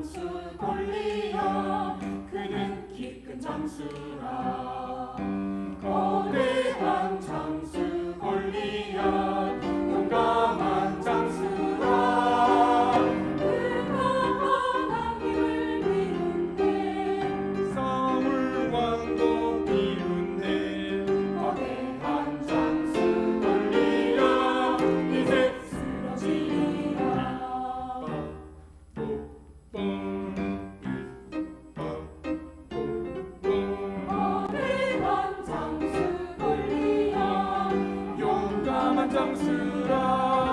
점수 골리어, 그는 기쁜 점수라. 찬양스라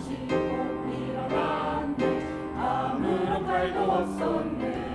시고 일어났네. 아무런 칼도 없었네.